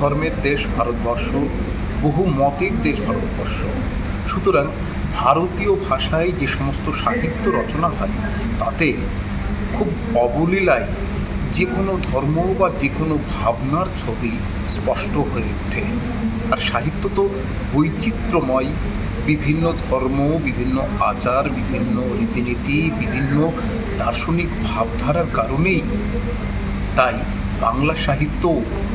ধর্মের দেশ ভারতবর্ষ, বহু মতের দেশ ভারতবর্ষ। সুতরাং ভারতীয় ভাষায় যে সমস্ত সাহিত্য রচনা হয়, তাতে খুব অবলীলায় যে কোনো ধর্ম বা যে কোনো ভাবনার ছবি স্পষ্ট হয়ে ওঠে। আর সাহিত্য তো বৈচিত্র্যময়। বিভিন্ন ধর্ম, বিভিন্ন আচার, বিভিন্ন রীতিনীতি, বিভিন্ন দার্শনিক ভাবধারার কারণেই। তাই বাংলা সাহিত্য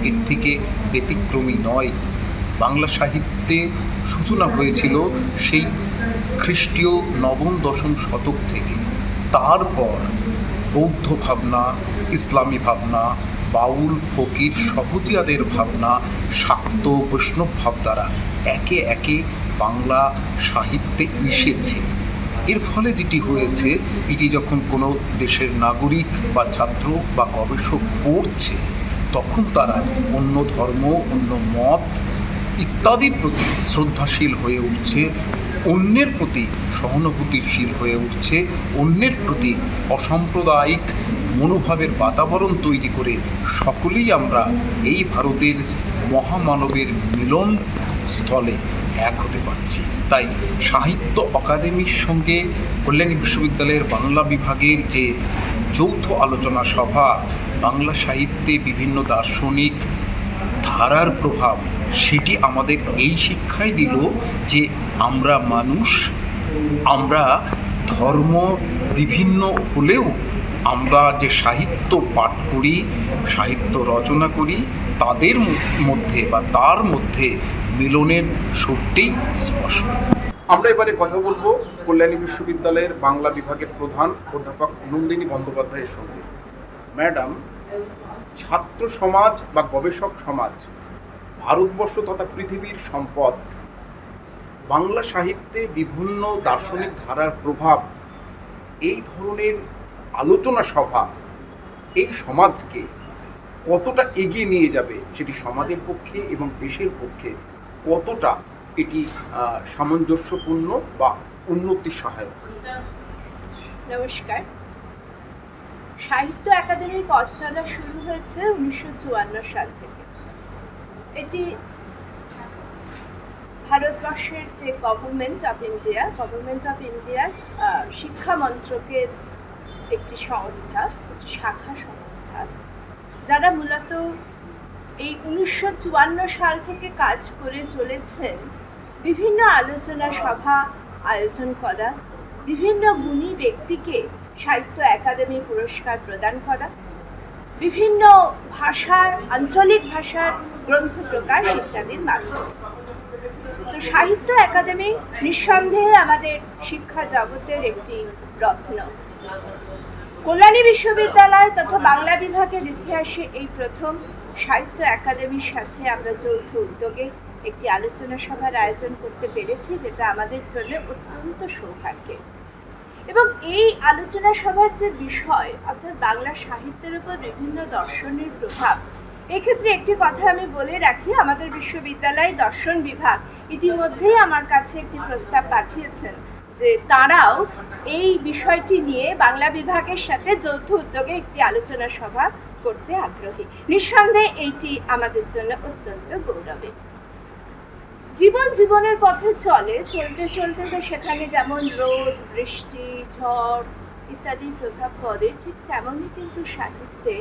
এর থেকে ব্যতিক্রমী নয়। বাংলা সাহিত্যে সূচনা হয়েছিল সেই খ্রিস্টীয় নবম দশম শতক থেকে। তারপর বৌদ্ধ ভাবনা, ইসলামী ভাবনা, বাউল, ফকির, সহজিয়াদের ভাবনা, শাক্ত, বৈষ্ণব ভাবধারা একে একে বাংলা সাহিত্যে মিশেছে। এর ফলে যেটি হয়েছে, এটি যখন কোনো দেশের নাগরিক বা ছাত্র বা গবেষক পড়ছে, তখন তারা অন্য ধর্ম, অন্য মত ইত্যাদির প্রতি শ্রদ্ধাশীল হয়ে উঠছে, অন্যের প্রতি সহানুভূতিশীল হয়ে উঠছে, অন্যের প্রতি অসাম্প্রদায়িক মনোভাবের বাতাবরণ তৈরি করে সকলেই আমরা এই ভারতের মহামানবের মিলন স্থলে এক হতে পারছি। তাই সাহিত্য অকাদেমির সঙ্গে কল্যাণী বিশ্ববিদ্যালয়ের বাংলা বিভাগের যে যৌথ আলোচনা সভা, বাংলা সাহিত্যে বিভিন্ন দার্শনিক ধারার প্রভাব, সেটি আমাদের এই শিক্ষাই দিল যে আমরা মানুষ, আমরা ধর্ম বিভিন্ন হলেও আমরা যে সাহিত্য পাঠ করি, সাহিত্য রচনা করি, তাদের মধ্যে বা তার মধ্যে মিলনের সুরটি স্পষ্ট। আমরা এবারে কথা বলব কল্যাণী বিশ্ববিদ্যালয়ের বাংলা বিভাগের প্রধান অধ্যাপক নন্দিনী বন্দ্যোপাধ্যায়ের সঙ্গে। ম্যাডাম, ছাত্র সমাজ বা গবেষক সমাজ, ভারতবর্ষ তথা পৃথিবীর সম্পদ, বাংলা সাহিত্যে বিভিন্ন দার্শনিক ধারার প্রভাব, এই ধরনের আলোচনা সভা এই সমাজকে কতটা এগিয়ে নিয়ে যাবে সেটি সমাজের পক্ষে এবং দেশের পক্ষে কতটা এটি সামঞ্জস্যপূর্ণ বা উন্নতি সহায়ক? নমস্কার। সাহিত্য একাডেমির পথ চলা শুরু হয়েছে উনিশশো চুয়ান্ন সাল থেকে। এটি ভারতবর্ষের যে government of India government of ইন্ডিয়ার শিক্ষা মন্ত্রকের একটি সংস্থা, একটি শাখা সংস্থা, যারা মূলত এই উনিশশো চুয়ান্ন সাল থেকে কাজ করে চলেছেন বিভিন্ন আলোচনা সভা আয়োজন করা, বিভিন্ন গুণী ব্যক্তিকে সাহিত্য একাডেমি পুরস্কার প্রদান করা, বিভিন্ন ভাষার, আঞ্চলিক ভাষার গ্রন্থ প্রকাশ ইত্যাদির মাধ্যমে। তো সাহিত্য একাডেমি নিঃসন্দেহে আমাদের শিক্ষা জগতের একটি রত্ন। কল্যাণী বিশ্ববিদ্যালয় তথা বাংলা বিভাগের ইতিহাসে এই প্রথম সাহিত্য একাডেমির সাথে আমরা যৌথ উদ্যোগে একটি আলোচনা সভার আয়োজন করতে পেরেছি, যেটা আমাদের জন্য অত্যন্ত সৌভাগ্যের এবং এই আলোচনা সভার যে বিষয়, অর্থাৎ বাংলা সাহিত্যের উপর বিভিন্ন দর্শনের প্রভাব, এক্ষেত্রে একটি কথা আমি বলে রাখি, আমাদের বিশ্ববিদ্যালয় দর্শন বিভাগ ইতিমধ্যেই আমার কাছে একটি প্রস্তাব পাঠিয়েছেন যে তারাও এই বিষয়টি নিয়ে বাংলা বিভাগের সাথে যৌথ উদ্যোগে একটি আলোচনা সভা করতে আগ্রহী। নিঃসন্দেহে এইটি আমাদের জন্য অত্যন্ত গৌরবের। জীবন জীবনের পথে চলে, চলতে চলতে তো সেখানে যেমন রোদ, বৃষ্টি, ঝড় ইত্যাদি প্রভাব পড়ে, ঠিক তেমনই কিন্তু সাহিত্যে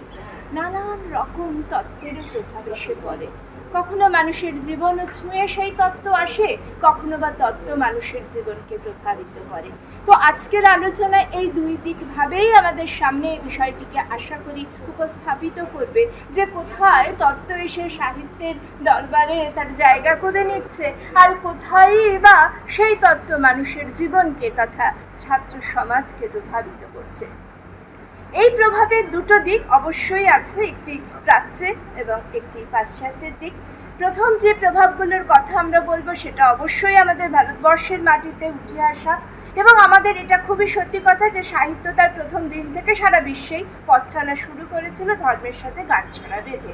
নানান রকম তত্ত্বেরও প্রভাব এসে পড়ে। কখনো মানুষের জীবন ছুঁয়ে সেই তত্ত্ব আসে, কখনো বা তত্ত্ব মানুষের জীবনকে প্রভাবিত করে। তো আজকের আলোচনায় এই দুই দিকভাবেই আমাদের সামনে এই বিষয়টিকে আশা করি উপস্থাপিত করবে যে কোথায় তত্ত্ব এসে সাহিত্যের দরবারে তার জায়গা করে নিচ্ছে আর কোথায় বা সেই তত্ত্ব মানুষের জীবনকে তথা ছাত্র সমাজকে প্রভাবিত করছে। এই প্রভাবের দুটো দিক অবশ্যই আছে, একটি প্রাচ্যে এবং একটি পাশ্চাত্যের দিক। প্রথম যে প্রভাবগুলোর কথা আমরা বলব, সেটা অবশ্যই আমাদের ভারতবর্ষের মাটিতে উঠে আসা এবং আমাদের এটা খুবই সত্যি কথা যে সাহিত্য তার প্রথম দিন থেকে সারা বিশ্বেই পথ চলা শুরু করেছিল, ধর্মের সাথে গাঁটছড়া বেঁধে।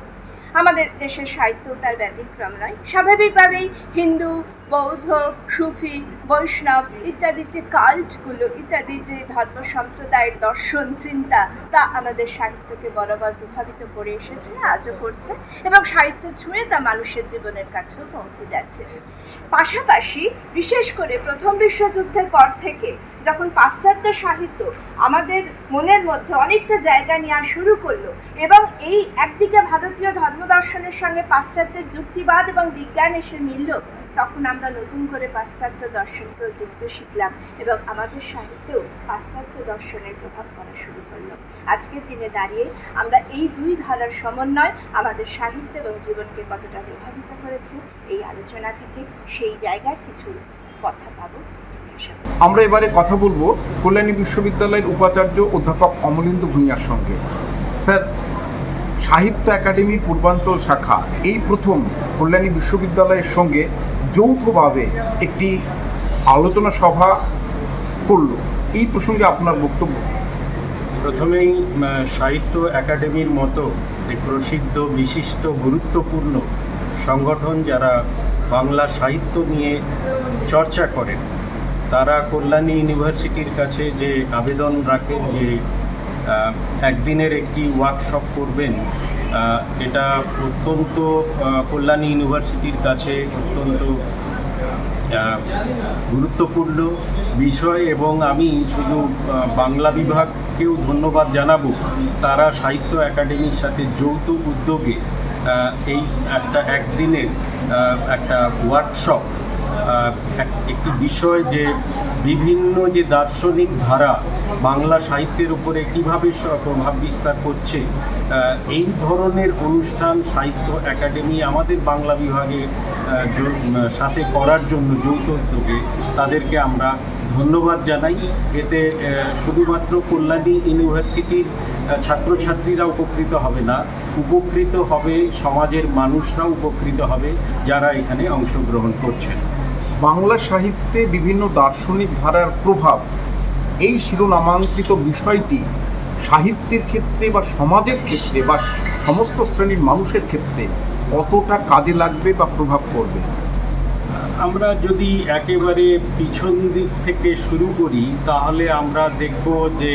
আমাদের দেশের সাহিত্য তার ব্যতিক্রম নয়। স্বাভাবিকভাবেই হিন্দু বৌদ্ধ, সুফি, বৈষ্ণব ইত্যাদি যে কাল্টগুলো, ইত্যাদি যে ধর্ম সম্প্রদায়ের দর্শন, চিন্তা, তা আমাদের সাহিত্যকে বরাবর প্রভাবিত করে এসেছে, আজও করছে এবং সাহিত্য ছুঁয়ে তা মানুষের জীবনের কাছেও পৌঁছে যাচ্ছে। পাশাপাশি, বিশেষ করে প্রথম বিশ্বযুদ্ধের পর থেকে যখন পাশ্চাত্য সাহিত্য আমাদের মনের মধ্যে অনেকটা জায়গা নেওয়া শুরু করল এবং এই একদিকে ভারতীয় ধর্মদর্শনের সঙ্গে পাশ্চাত্যের যুক্তিবাদ এবং বিজ্ঞান এসে মিলল, তখন আমরা নতুন করে পাশ্চাত্য দর্শনকেও চিনতে শিখলাম এবং আমাদের সাহিত্যেও পাশ্চাত্য দর্শনের প্রভাব পড়া শুরু করল। আজকের দিনে দাঁড়িয়ে আমরা এই দুই ধারার সমন্বয় আমাদের সাহিত্য এবং জীবনকে কতটা প্রভাবিত করেছে এই আলোচনা থেকে সেই জায়গার কিছু কথা পাবো আমরা এবারে কথা বলব কল্যাণী বিশ্ববিদ্যালয়ের উপাচার্য অধ্যাপক অমলেন্দু ভূঁইয়ার সঙ্গে। স্যার, সাহিত্য একাডেমি পূর্বাঞ্চল শাখা, এই প্রথম কল্যাণী বিশ্ববিদ্যালয়ের সঙ্গে যৌথভাবে একটি আলোচনা সভা করল। এই প্রসঙ্গে আপনার বক্তব্য। প্রথমেই সাহিত্য একাডেমির মতো প্রসিদ্ধ, বিশিষ্ট, গুরুত্বপূর্ণ সংগঠন যারা বাংলা সাহিত্য নিয়ে চর্চা করেন, তারা কল্যাণী ইউনিভার্সিটির কাছে যে আবেদন রাখেন যে একদিনের একটি ওয়ার্কশপ করবেন এটা অত্যন্ত কল্যাণী ইউনিভার্সিটির কাছে অত্যন্ত গুরুত্বপূর্ণ বিষয় এবং আমি শুধু বাংলা বিভাগকেও ধন্যবাদ জানাব। তারা সাহিত্য একাডেমির সাথে যৌথ উদ্যোগে এই একটা একদিনের একটা ওয়ার্কশপ একটি বিষয় যে বিভিন্ন যে দার্শনিক ধারা বাংলা সাহিত্যের উপরে কীভাবে প্রভাব বিস্তার করছে এই ধরনের অনুষ্ঠান সাহিত্য একাডেমি আমাদের বাংলা বিভাগে সাথে করার জন্য যৌথ উদ্যোগে তাদেরকে আমরা ধন্যবাদ জানাই। এতে শুধুমাত্র কল্যাণী ইউনিভার্সিটির ছাত্রছাত্রীরা উপকৃত হবে না, উপকৃত হবে সমাজের মানুষরা উপকৃত হবে যারা এখানে অংশগ্রহণ করছেন। বাংলা সাহিত্যে বিভিন্ন দার্শনিক ধারার প্রভাব, এই শিরোনামাঙ্কিত বিষয়টি সাহিত্যের ক্ষেত্রে বা সমাজের ক্ষেত্রে বা সমস্ত শ্রেণির মানুষের ক্ষেত্রে কতটা কাজে লাগবে বা প্রভাব পড়বে? আমরা যদি একেবারে পিছন দিক থেকে শুরু করি, তাহলে আমরা দেখব যে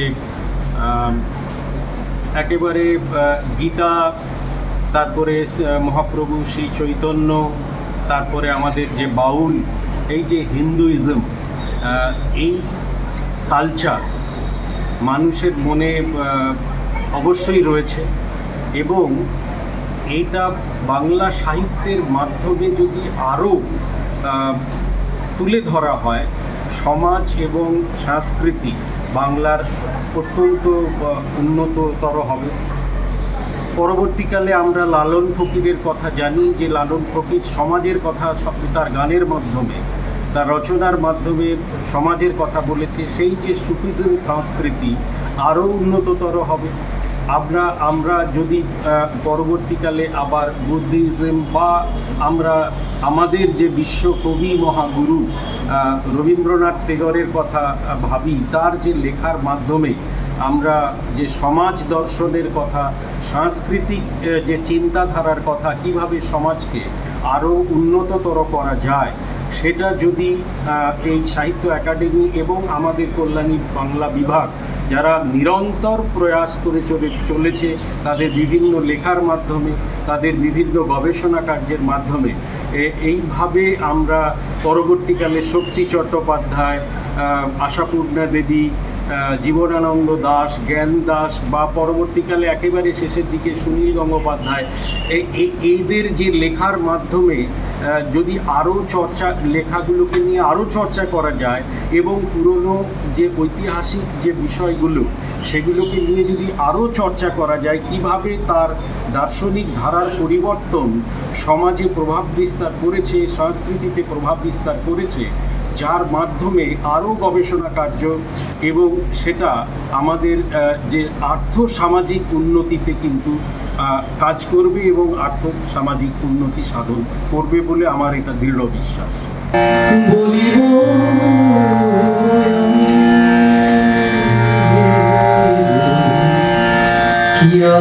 একেবারে গীতা, তারপরে মহাপ্রভু শ্রী চৈতন্য, তারপরে আমাদের যে বাউল এই যে হিন্দুইজম এই কালচার মানুষের মনে অবশ্যই রয়েছে এবং এটা বাংলা সাহিত্যের মাধ্যমে যদি আরও তুলে ধরা হয়, সমাজ এবং সংস্কৃতি বাংলার অত্যন্ত উন্নততর হবে। পরবর্তীকালে আমরা লালন ফকিরের কথা জানি যে, লালন ফকির সমাজের কথা তার গানের মাধ্যমে তার রচনার মাধ্যমে সমাজের কথা বলেছে, সেই যে সুফিজম সংস্কৃতি আরও উন্নততর হবে। আমরা আমরা যদি পরবর্তীকালে আবার বুদ্ধিজম বা আমরা আমাদের যে বিশ্বকবি মহাগুরু রবীন্দ্রনাথ টেগরের কথা ভাবি, তার যে লেখার মাধ্যমে আমরা যে সমাজ দর্শনের কথা, সাংস্কৃতিক যে চিন্তাধারার কথা, কীভাবে সমাজকে আরও উন্নততর করা যায় সেটা যদি এই সাহিত্য একাডেমি এবং আমাদের কল্যাণী বাংলা বিভাগ যারা নিরন্তর প্রয়াস করে চলে, চলেছে, তাদের বিভিন্ন লেখার মাধ্যমে, তাদের বিভিন্ন গবেষণা কার্যের মাধ্যমে এইভাবে আমরা পরবর্তীকালে শক্তি চট্টোপাধ্যায় আশাপূর্ণা দেবী জীবনানন্দ দাস, জ্ঞান দাস বা পরবর্তীকালে একেবারে শেষের দিকে সুনীল গঙ্গোপাধ্যায় এইদের যে লেখার মাধ্যমে যদি আরও চর্চা, লেখাগুলোকে নিয়ে আরও চর্চা করা যায় এবং পুরনো যে ঐতিহাসিক যে বিষয়গুলো, সেগুলোকে নিয়ে যদি আরও চর্চা করা যায়, কীভাবে তার দার্শনিক ধারার পরিবর্তন সমাজে প্রভাব বিস্তার করেছে, সংস্কৃতিতে প্রভাব বিস্তার করেছে, যার মাধ্যমে আরও গবেষণা কার্য এবং সেটা আমাদের যে আর্থ সামাজিক উন্নতিতে কিন্তু কাজ করবে এবং আর্থিক সামাজিক উন্নতি সাধন করবে বলে আমার এটা দৃঢ় বিশ্বাস। কিয়া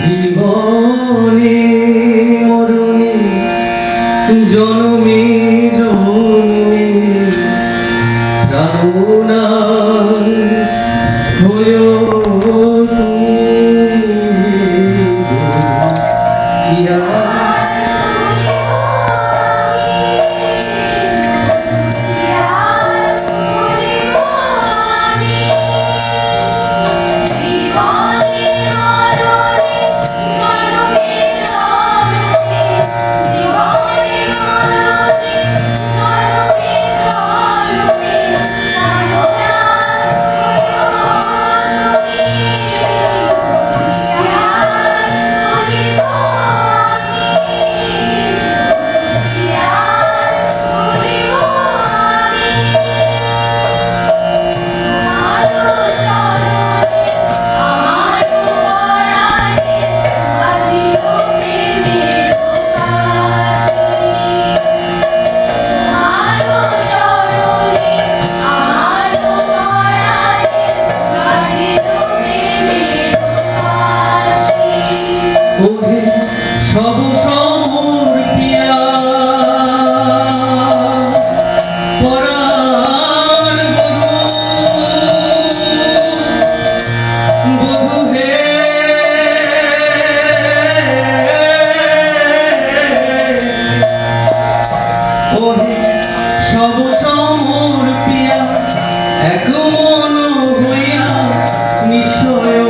জীবনে অরুণে বহে সব এক মন হইয়া নিশ্চয়